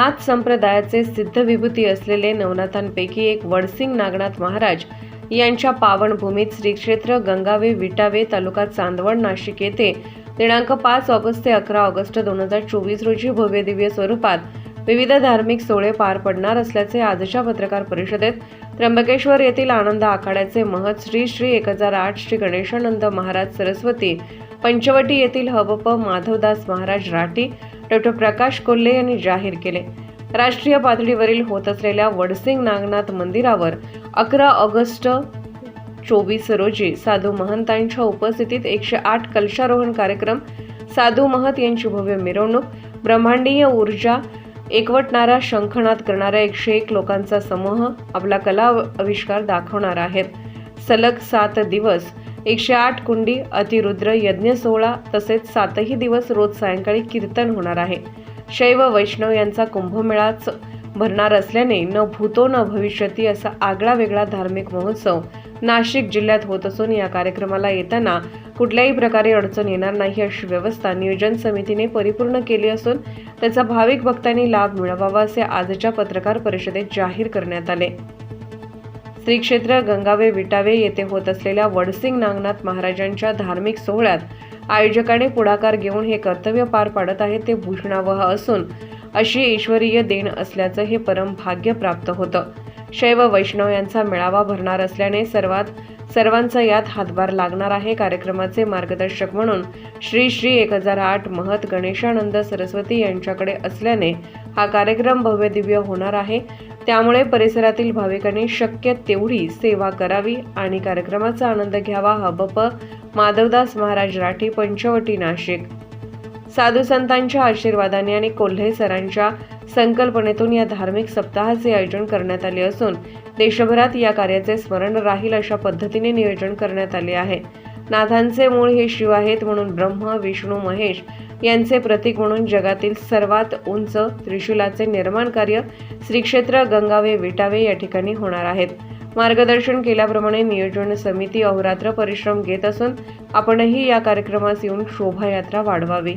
नाथ संप्रदायाचे सिद्ध विभूती असलेले नवनाथांपैकी एक वडसिंग नागनाथ महाराज यांच्या पावनभूमीत श्री क्षेत्र गंगावे विटावे तालुका चांदवड नाशिक येथे दिनांक पाच ऑगस्ट ते अकरा ऑगस्ट दोन हजार चोवीस रोजी भव्यदिव्य स्वरूपात विविध धार्मिक सोहळे पार पडणार असल्याचे आजच्या पत्रकार परिषदेत त्र्यंबकेश्वर येथील आनंद आखाड्याचे महत श्री श्री एक हजार आठ श्री गणेशानंद महाराज सरस्वती पंचवटी येथील हबप माधवदास महाराज राठी डॉक्टर प्रकाश कोल्हे यांनी जाहीर केले. राष्ट्रीय पातळीवरील होत असलेल्या वडसिंग नागनाथ मंदिरावर अकरा ऑगस्ट चोवीस रोजी साधू महंतांच्या उपस्थितीत एकशे आठ कलशारोहण कार्यक्रम साधू महत यांची भव्य मिरवणूक ब्रह्मांडीय ऊर्जा एकवटणारा शंखनाद करणाऱ्या एकशे एक लोकांचा समूह आपला कला आविष्कार दाखवणार आहेत. सलग सात दिवस एकशे आठ कुंडी अतिरुद्र यज्ञ सोहळा तसेच सातही दिवस रोज सायंकाळी कीर्तन होणार आहे. शैव वैष्णव यांचा कुंभमेळाच भरणार असल्याने न भूतो न भविष्यती असा आगळा वेगळा धार्मिक महोत्सव नाशिक जिल्ह्यात होत असून या कार्यक्रमाला येताना कुठल्याही प्रकारे अडचण येणार नाही अशी व्यवस्था नियोजन समितीने परिपूर्ण केली असून त्याचा भाविक भक्तांनी लाभ मिळवावा असे आजच्या पत्रकार परिषदेत जाहीर करण्यात आले. श्री क्षेत्र गंगावे विटावे येथे होत असलेल्या वडसिंग नागनाथ महाराजांच्या धार्मिक सोहळ्यात आयोजकाने पुढाकार घेऊन हे कर्तव्य पार पाडत आहे ते भूषणावह असून अशी ईश्वरीय देण असल्याचं हे परम भाग्य प्राप्त होतं. शैव वैष्णव यांचा मेळावा भरणार असल्याने सर्वात सर्वांचा यात हातभार लागणार आहे कार्यक्रमाचे मार्गदर्शक म्हणून श्री श्री एक हजार आठ महत गणेशानंद सरस्वती यांच्याकडे असल्याने हा कार्यक्रम भव्य दिव्य होणार आहे. त्यामुळे परिसरातील भाविकांनी शक्य तेवढी सेवा करावी आणि कार्यक्रमाचा आनंद घ्यावा हबप माधवदास महाराज राठी पंचवटी नाशिक. साधू संतांच्या आशीर्वादाने आणि कोल्हे सरांच्या संकल्पनेतून या धार्मिक सप्ताहाचे आयोजन करण्यात आले असून देशभरात या कार्याचे स्मरण राहील अशा पद्धतीने नियोजन करण्यात आले आहे. नाथांचे मूळ हे शिव आहेत म्हणून ब्रह्म विष्णू महेश यांचे प्रतीक म्हणून जगातील सर्वात उंच त्रिशूलाचे निर्माण कार्य श्री क्षेत्र गंगावे विटावे या ठिकाणी होणार आहेत. मार्गदर्शन केल्याप्रमाणे नियोजन समिती अहोरात्र परिश्रम घेत असून आपणही या कार्यक्रमास येऊन शोभायात्रा वाढवावी.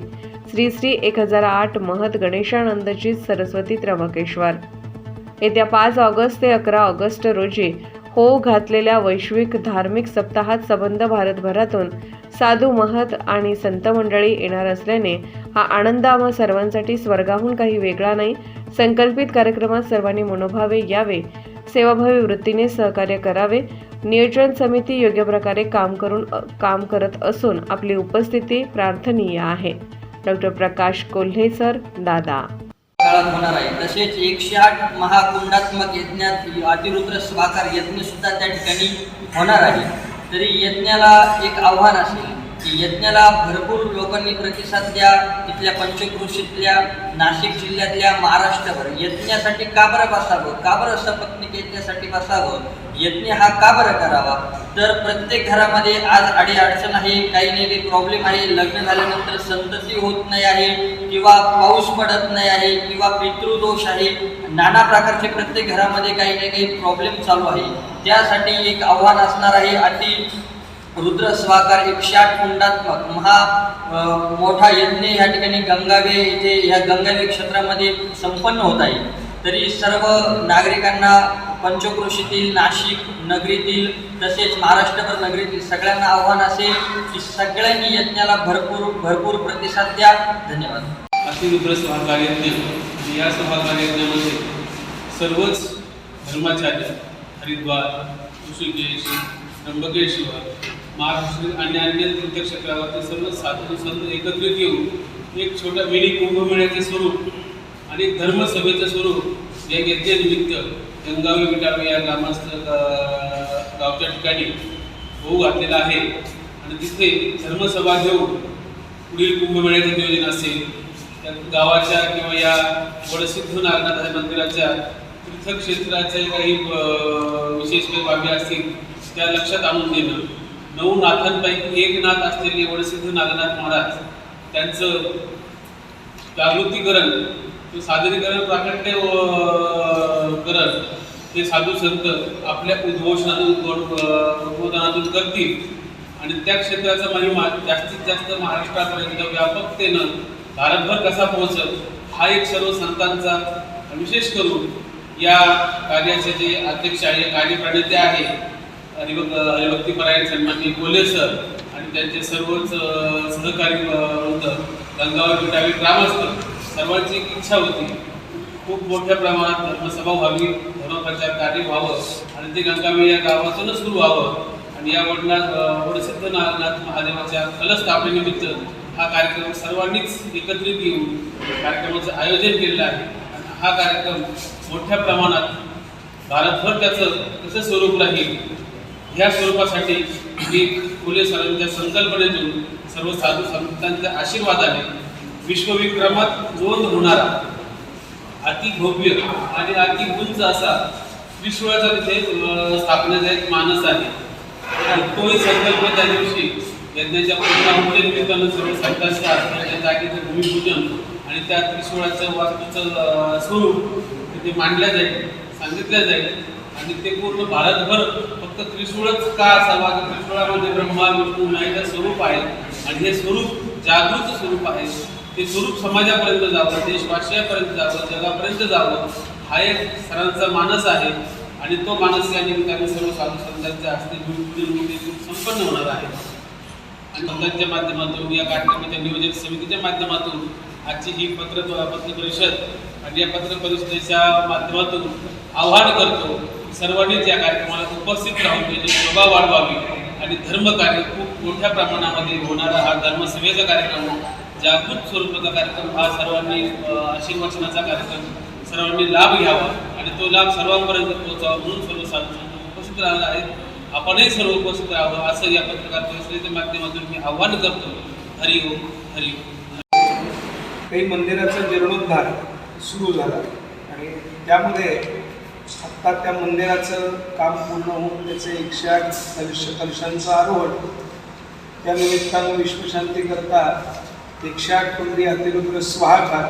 श्री श्री एक हजार आठ महत गणेशानंदजी सरस्वती त्र्यंबकेश्वर. येत्या पाच ऑगस्ट ते अकरा ऑगस्ट रोजी हो घातलेल्या वैश्विक धार्मिक सप्ताहात संबंध भारतभरातून साधू महत आणि संत मंडळी येणार असल्याने हा आनंद आम्हा सर्वांसाठी स्वर्गाहून काही वेगळा नाही. संकल्पित कार्यक्रमात सर्वांनी मनोभावे यावे. सेवाभावी वृत्तीने सहकार्य करावे. नियोजन समिती योग्य प्रकारे काम करून काम करत असून आपली उपस्थिती प्रार्थनीय आहे. डॉक्टर प्रकाश कोल्हे सर दादा. काळात होणार आहे. तसेच एकशे आठ महाकुंडात्मक यज्ञात अतिरुद्र स्वाकार यज्ञ सुद्धा त्या ठिकाणी होणार आहे. तरी यज्ञाला एक आव्हान असेल की यज्ञाला भरपूर लोकांनी प्रतिसाद द्या तिथल्या पंचकृषीतल्या नाशिक जिल्ह्यातल्या महाराष्ट्रभर यज्ञासाठी का बरं बसावं? का बरं सपत्नीक यज्ञासाठी बसावं? यज्ञ हा का बरं करावा? तर प्रत्येक घरामध्ये आज अडी अडचण आहे काही नाही काही प्रॉब्लेम आहे. लग्न झाल्यानंतर संतती होत नाही आहे किंवा पाऊस पडत नाही आहे किंवा पितृदोष आहे. नाना प्रकारचे प्रत्येक घरामध्ये काही नाही काही प्रॉब्लेम चालू आहे. त्यासाठी एक आव्हान असणार आहे अति रुद्र स्वाकार एकशे आठ कुंडात्मक महा मोठा यज्ञ या ठिकाणी गंगावे इथे या गंगावे क्षेत्रामध्ये संपन्न होत आहे. तरी सर्व नागरिकांना पंचक्रोशीतील नाशिक नगरीतील तसेच महाराष्ट्रभर नगरीतील सगळ्यांना आव्हान असेल की सगळ्यांनी यज्ञाला भरपूर भरपूर प्रतिसाद द्या. धन्यवाद. अतिरुद्र रुद्र सहकार्यज्ञ या सहकार्यज्ञामध्ये सर्वच धर्माचार्य हरिद्वार ऋषिकेश त्र्यंबकेश्वर महाराष्ट्र आणि अन्य तीर्थक्षेत्रावरचे सर्व साधू संत एकत्रित येऊन एक छोटा मिनी कुंभमेळ्याचे स्वरूप आणि धर्मसभेचं स्वरूप या यज्ञानिमित्त गंगावी विटावे या ग्रामस्थ गावच्या ठिकाणी होऊ घातलेला आहे. आणि तिथे धर्मसभा घेऊन पुढील कुंभमेळ्याचे नियोजन असेल त्या गावाच्या किंवा या वडसिद्ध नागनाथ मंदिराच्या तीर्थक्षेत्राच्या काही विशेष काही बाबी असतील त्या लक्षात आणून देणं. नऊ नाथांपैकी एक नाथ असलेले वडसिद्ध नागनाथ महाराज त्यांचं जागृतीकरण ते सादरीकरण प्राकट्य करत. ते हे साधू संत आपल्या उद्घोषणातून उद्बोधनातून करतील. आणि त्या क्षेत्राचा महिमा म्हणजे जास्तीत जास्त महाराष्ट्रापर्यंत व्यापकतेनं भारतभर कसा पोहोचल हा एक सर्व संतांचा विशेष करून या कार्याचे जे अध्यक्ष आहे कार्यप्रणेते आहे हरिभक हरिभक्तीपरायण सन्माननीय कोले सर आणि त्यांचे सर्वच सहकारी होतं. गंगावर विटावी ग्रामस्थ. सर्वांची एक इच्छा होती. खूप मोठ्या प्रमाणात धर्मसभा व्हावी धर्मप्रचार कार्य व्हावं आणि ते गंगावी या गावातूनच सुरू व्हावं. आणि या वडना वडसिद्ध नागनाथ महादेवाच्या कलस्थापनेनिमित्त हा कार्यक्रम सर्वांनीच एकत्रित येऊन कार्यक्रमाचं आयोजन केलेलं आहे. आणि हा कार्यक्रम मोठ्या प्रमाणात भारतभर त्याचं कसं स्वरूप राहील ह्या स्वरूपासाठी मी फुले सरांच्या संकल्पनेतून सर्व साधू संतांच्या आशीर्वादाने विश्वविक्रमात नोंद होणारा अति भव्य आणि अति उंच असा विश्वाचा तिथे अं, स्थापनेचा एक मानस आहे. तोही संकल्प त्या दिवशी यज्ञाच्या पूर्णाहुती सर्व संतांच्या असण्याच्या जागेचं भूमिपूजन आणि त्या त्रिशूळाचं वास्तूचं स्वरूप तिथे मांडलं जाईल सांगितलं जाईल. आणि ते पूर्ण भारतभर फक्त त्रिशूळच का असावा? तर त्रिशूळामध्ये ब्रह्मा विष्णू महेश स्वरूप आहे. आणि हे स्वरूप जागृत स्वरूप आहे. ते स्वरूप समाजापर्यंत जावं देशवासियापर्यंत जावं जगापर्यंत जावं हा एक सरांचा मानस आहे. आणि तो मानस या निमित्ताने सर्व साधू संतांच्या हस्ते संपन्न होणार आहे. आणि संतांच्या माध्यमातून या कार्यक्रमाच्या नियोजन समितीच्या माध्यमातून आजची ही पत्र पत्र परिषद आणि या पत्र परिषदेच्या माध्यमातून आव्हान करतो सर्वांनीच या कार्यक्रमाला उपस्थित राहून त्याची शोभा वाढवावी. आणि धर्मकार्य खूप मोठ्या प्रमाणामध्ये होणारा हा धर्मसेवेचा कार्यक्रम जागृत स्वरूपाचा कार्यक्रम हा सर्वांनी आशीर्वाचनाचा आशीर्वचनाचा कार्यक्रम सर्वांनी लाभ घ्यावा आणि तो लाभ सर्वांपर्यंत पोहोचावा म्हणून सर्व साधू उपस्थित राहणार आहेत. आपणही सर्व उपस्थित राहावं असं या पत्रकार परिषदेच्या माध्यमातून मी आव्हान करतो. हरि ओम हरि ओम. काही मंदिराचा जीर्णोद्धार सुरू झाला आणि त्यामध्ये आत्ता त्या मंदिराचं काम पूर्ण होऊन त्याचे एकशे आठ कलश कलशांचं आरोहण. त्या निमित्तानं विश्वशांतीकरता दीक्षा आठ कुंडी अतिरुद्र स्वाहाकार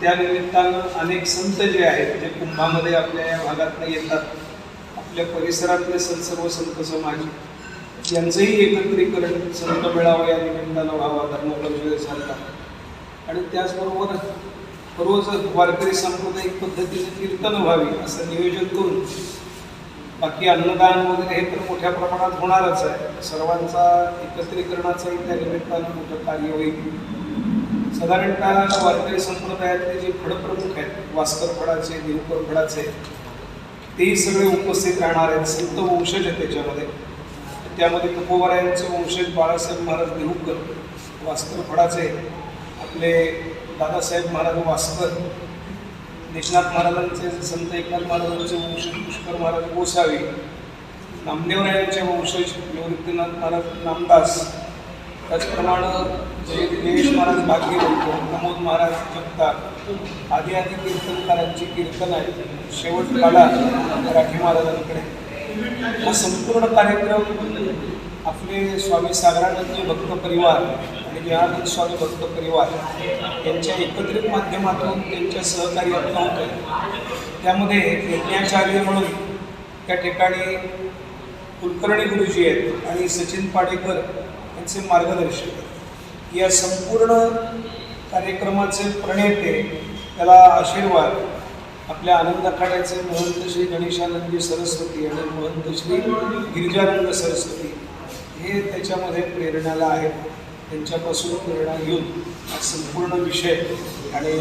त्या निमित्तानं अनेक संत जे आहेत जे कुंभामध्ये आपल्या या भागातनं येतात आपल्या परिसरातले संत सर्व संत समाज यांचंही एकत्रीकरण संत मेळावा या निमित्तानं व्हावा धर्मपरिषदेसारखा आणि त्याचबरोबर रोज वारकरी सांप्रदायिक पद्धतीचं कीर्तन व्हावी असं नियोजन करून बाकी अन्नदान वगैरे हे तर मोठ्या प्रमाणात होणारच आहे. सर्वांचा एकत्रीकरणाचंही त्या निमित्तानं मोठं कार्य होईल. साधारणतः वारकरी संप्रदायातले जे फडप्रमुख आहेत वास्कर फडाचे देवकर फडाचे तेही सगळे उपस्थित राहणार आहेत. संत वंशज आहेत त्याच्यामध्ये. त्यामध्ये तुकोबारायांचे वंशज बाळासाहेब महाराज देहूकर वास्कर फडाचे आपले दादासाहेब महाराज वास्कर एकनाथ महाराजांचे संत एकनाथ महाराजांचे वंश पुष्कर महाराज गोसावी नामदेवरायांचे वंशज निवृत्तीनाथ महाराज नामदास त्याचप्रमाणे जय दिनेश महाराज भाग्यवंत प्रमोद महाराज जगताप आदी आदी कीर्तनकारांची कीर्तन आहे शेवट काढा मराठी महाराजांकडे. हा संपूर्ण कार्यक्रम आपले स्वामी सागरानंद भक्त परिवार आणि जनार्दन स्वामी भक्त परिवार यांच्या एकत्रित माध्यमातून त्यांच्या सहकार्यातून होतं त्यामध्ये यज्ञाचार्य म्हणून त्या ठिकाणी कुलकर्णी गुरुजी आहेत आणि सचिन पाडेकर यांचे मार्गदर्शक या संपूर्ण कार्यक्रमाचे प्रणेते त्याला आशीर्वाद आपल्या आनंद आखाड्याचे महंत श्री गणेशानंदी सरस्वती आणि महंत श्री गिरिजानंद सरस्वती हे त्याच्यामध्ये प्रेरणाला आहेत. त्यांच्यापासून प्रेरणा घेऊन हा संपूर्ण विषय आणि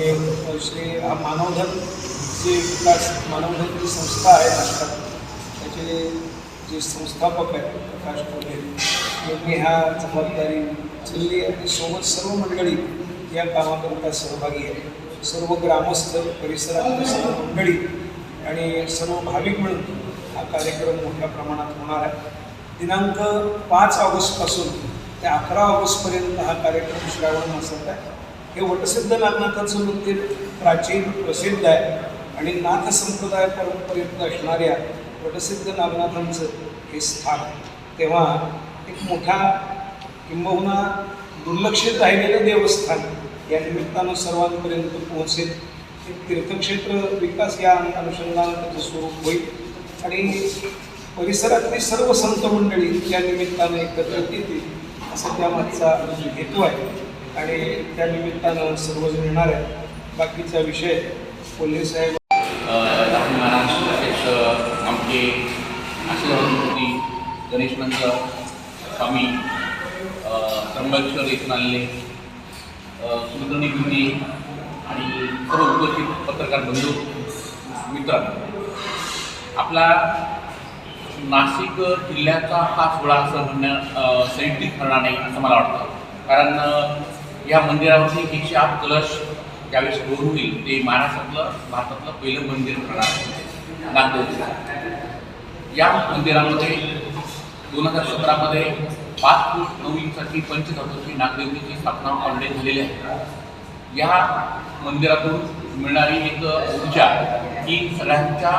श्री हा मानवधन जे विकास मानवधन जी संस्था आहे नाटकात त्याचे जे संस्थापक आहेत प्रकाश कोल्हे यांनी ह्या जबाबदारी उचलली आणि सोबत सर्व मंडळी या कामाकरता सहभागी आहे सर्व ग्रामस्थ परिसरात सर्व मंडळी आणि सर्व भाविक मिळून हा कार्यक्रम मोठ्या प्रमाणात होणार आहे. दिनांक पाच ऑगस्टपासून ते अकरा ऑगस्टपर्यंत हा कार्यक्रम श्रावण मासात आहे. हे वटसिद्ध नागनाथाचं मंदिर प्राचीन प्रसिद्ध आहे आणि नाथ संप्रदाय परंपरेत असणाऱ्या वटसिद्ध नागनाथांचं हे स्थान. तेव्हा एक मोठा किंबहुना दुर्लक्षित राहिलेलं देवस्थान या निमित्तानं सर्वांपर्यंत पोहोचेल. एक तीर्थक्षेत्र विकास या अनुषंगानं त्याचं स्वरूप होईल. आणि परिसरातली सर्व संत मंडळी या निमित्तानं एकत्रित येतील. असा त्यामागचा हेतू आहे. आणि त्या निमित्तानं सर्वजण येणार आहे बाकीचा विषय कोल्हे साहेब लहान महाराष्ट्र अध्यक्ष अ, आमचे आशीर्वाद मूर्ती गणेशनंद स्वामी त्र्यंबकेश्वर येथून आलेले अ, गुंडी आणि सर्व उपस्थित पत्रकार बंधू मित्र आपला नाशिक जिल्ह्याचा हा सोहळा असं म्हणणं अ, संयुक्तिक ठरणार नाही असं मला वाटतं. कारण या मंदिरावरती एकशे आठ कलश ज्यावेळेस रोड होईल ते महाराष्ट्रातलं भारतातलं पहिलं मंदिर ठरणार आहे या मंदिरामध्ये दोन हजार सतरामध्ये पाच फूट नऊ इंचाची पंचतत्वाची नागदेवतेची स्थापना ऑलरेडी झालेली आहे. या मंदिरातून मिळणारी एक ऊर्जा ही सगळ्यांच्या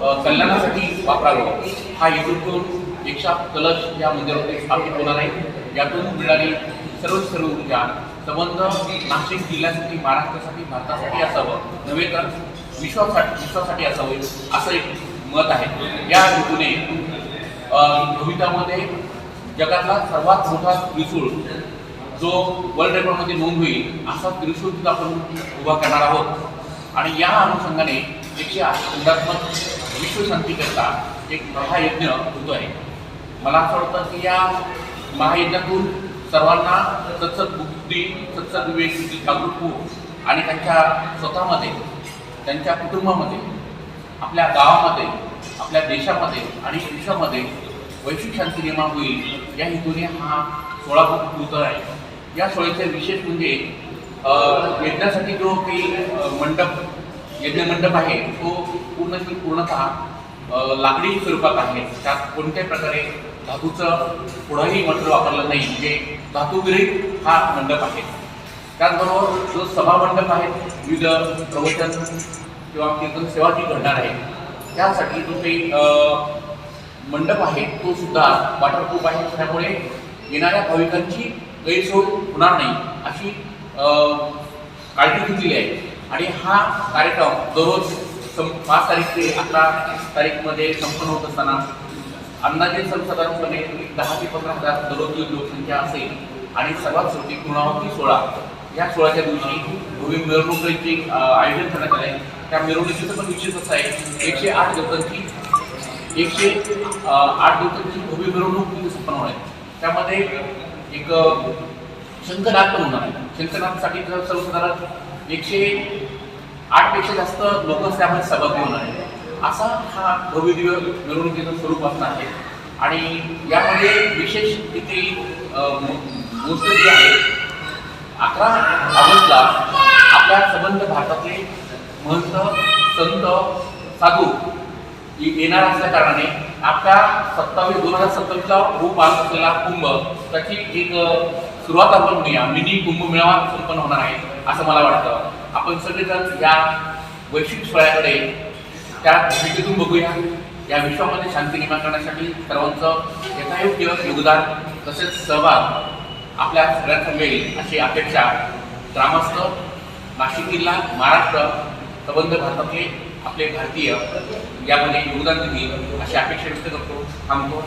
कल्याणासाठी वापरावं. हा हेतूतून एकशे कलश या मंदिरामध्ये स्थापित होणार आहे. यातून मिळणारी सर्व सर्व ऊर्जा संबंध नाशिक जिल्ह्यासाठी महाराष्ट्रासाठी भारतासाठी असावं. नव्हे तर विश्वासाठी विश्वासाठी असावं असं एक मत आहे. या हेतूने अ, भवितामध्ये जगातला सर्वात मोठा त्रिसूळ जो वर्ल्ड रेकॉर्डमध्ये नोंद होईल असा त्रिसूळ आपण उभा करणार आहोत. आणि या अनुषंगाने एकशे आठ विश्वशांतीकरता एक महायज्ञ होतो आहे. मला असं वाटतं की या महायज्ञातून सर्वांना सत्सद बुद्धी सत्सद विवेक जागरूक होऊन आणि त्यांच्या स्वतःमध्ये त्यांच्या कुटुंबामध्ये आपल्या गावामध्ये आपल्या देशामध्ये आणि विश्वामध्ये वैश्विक शांती निर्माण होईल या हेतूने हा सोळा उतर आहे. या सोळ्याचे विशेष म्हणजे यज्ञासाठी जो काही मंडप यज्ञ मंडप आहे. तो पूर्ण पूर्णतः लाकडी स्वरूपात आहे. त्यात कोणत्याही प्रकारे धातूचं पुढंही मंत्र वापरलं नाही म्हणजे धातुविरहित हा मंडप आहे. त्याचबरोबर जो सभामंडप आहे विविध प्रवचन किंवा कीर्तन सेवा जी घडणार आहे. त्यासाठी जो काही मंडप आहे तो सुद्धा वॉटरप्रूफ आहे. त्यामुळे येणाऱ्या भाविकांची गैरसोय होणार नाही अशी काळजी घेतलेली आहे. आणि हा कार्यक्रम दररोज सं पाच तारीख ते अकरा तारीखमध्ये संपन्न होत असताना अंदाजे सर्वसाधारणपणे दहा ते पंधरा हजार दररोज लोकसंख्या असेल आणि सर्वात शेवटी पूर्णावती सोहळा. या सोहळ्याच्या दिवशी भव्य मिरवणुकीचे आयोजन करण्यात आले. त्या मिरवणुकीचं पण विशेष असं आहे एकशे आठ दिवसांची एकशे आठ दिवसांची भव्य मिरवणूक तिथे संपन्न होणार आहे. त्यामध्ये एक अ, पण होणार आहे. सर्वसाधारण एकशे आठपेक्षा जास्त लोक त्यामध्ये सहभागी होणार आहे असा हा भव्य दिव्य मिरवणुकीचं स्वरूप असणार आहे. आणि यामध्ये विशेष तिथे अ, गोष्ट जी आहे अकरा ऑगस्टला आपल्या संबंध भारतातले महंत संत साधू येणार असल्या कारणाने आपल्या सत्तावीस दोन हजार सत्तावीसला रूप पाहत असलेला कुंभ त्याची एक सुरुवात आपण म्हणूया मिनी कुंभमेळा संपन्न होणार आहे असं मला वाटतं. आपण सगळेजण या वैश्विक सोहळ्याकडे त्या दृष्टीतून बघूया. या विश्वामध्ये शांती निर्माण करण्यासाठी सर्वांचं यथायोग्य योगदान तसेच सहभाग आपल्या सगळ्यांचा मिळेल अशी अपेक्षा ग्रामस्थ नाशिक जिल्हा महाराष्ट्र संबंध भारतातले आपले भारतीय यामध्ये योगदान देतील अशी अपेक्षा व्यक्त करतो थांबतो.